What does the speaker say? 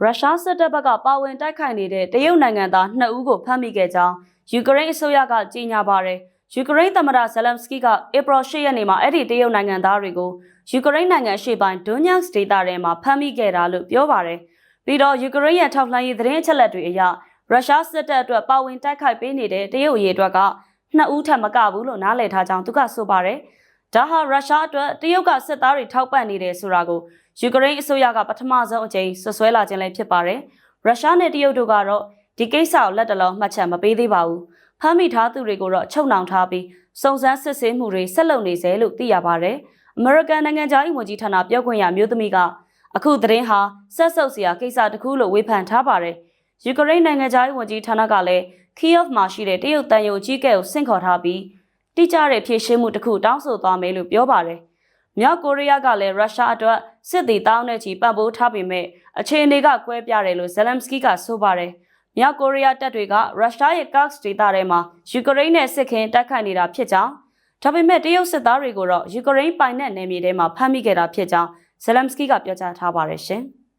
ရုရှားစစ်တပ်ဘက်ကပါဝင်တိုက်ခိုက်နေတဲ့တရုတ်နိုင်ငံသား2ဦးကိုဖမ်းမိခဲ့ကြောင်းယူကရိန်းအစိုးရကကြေညာပါတယ်။ယူကရိန်းသမ္မတဇလမ်စကီကဧပြီ10ရက်နေ့မှာအဲ့ဒီတရုတ်နိုင်ငံသားတွေကိုယူကရိန်းနိုင်ငံရှေ့ပိုင်းဒွန်ညက်စ်ဒေသထဲမှာဖမ်းမိခဲ့တာလို့ပြောပါတယ်။ပြီးတော့ယူကရိန်းရဲ့ထောက်လှမ်းရေးသတင်းအချက်အလက်တွေအရရုရှားစစ်တပ်အတွက်ပါဝင်တိုက်ခိုက်ပေးနေတဲ့တရုတ်အရေးအတွက်က2ဦးထပ်မကဘူးလို့နားလည်ထားကြောင်းသူကဆိုပါတယ်။ ဒါဟာရုရှားအတွက်တရုတ်ကစစ်သားတွေထောက်ပံ့နေတယ်ဆိုတာကိုယူကရိန်းအစိုးရကပထမဆုံးအကြိမ်ဆွဆွဲလာခြင်းလည်းဖြစ်ပါတယ်။ရုရှားနဲ့တရုတ်တို့ကတော့ဒီကိစ္စကိုလက်တလုံးမှတ်ချက်မပေးသေးပါဘူး။ဖမ်းမိထားသူတွေကိုတော့ချုပ်နှောင်ထားပြီးစုံစမ်းစစ်ဆေးမှုတွေဆက်လုပ်နေစေလို့သိရပါတယ်။ American နိုင်ငံသား၏ဝန်ကြီးဌာနပြောခွင့်ရမျိုးသမီးကအခုသတင်းဟာဆက်ဆုပ်စရာကိစ္စတစ်ခုလို့ဝေဖန်ထားပါတယ်။ယူကရိန်းနိုင်ငံသား၏ဝန်ကြီးဌာနကလည်း Kyiv မှာရှိတဲ့တရုတ်တန်ယုံကြီးကဲကိုဆင့်ခေါ်ထားပြီး တိကျတဲ့ဖြည့်ရှင်းမှုတစ်ခုတောင်းဆိုသွားမယ်လို့ပြောပါတယ်။မြောက်ကိုရီးယားကလည်းရုရှားအတွက်စစ်သည်တောင်းတဲ့ချီပံ့ပိုးထားပေမဲ့အခြေအနေကကွဲပြားတယ်လို့ဇယ်လမ်စကီကဆိုပါတယ်။မြောက်ကိုရီးယားတပ်တွေကရုရှားရဲ့ Kursk ဒေသထဲမှာယူကရိန်းနဲ့စစ်ခင်းတိုက်ခိုက်နေတာဖြစ်ကြောင်းဒါပေမဲ့တရုတ်စစ်သားတွေကိုတော့ယူကရိန်းပိုင်နက်နယ်မြေထဲမှာဖမ်းမိခဲ့တာဖြစ်ကြောင်းဇယ်လမ်စကီကပြောကြားထားပါတယ်ရှင်။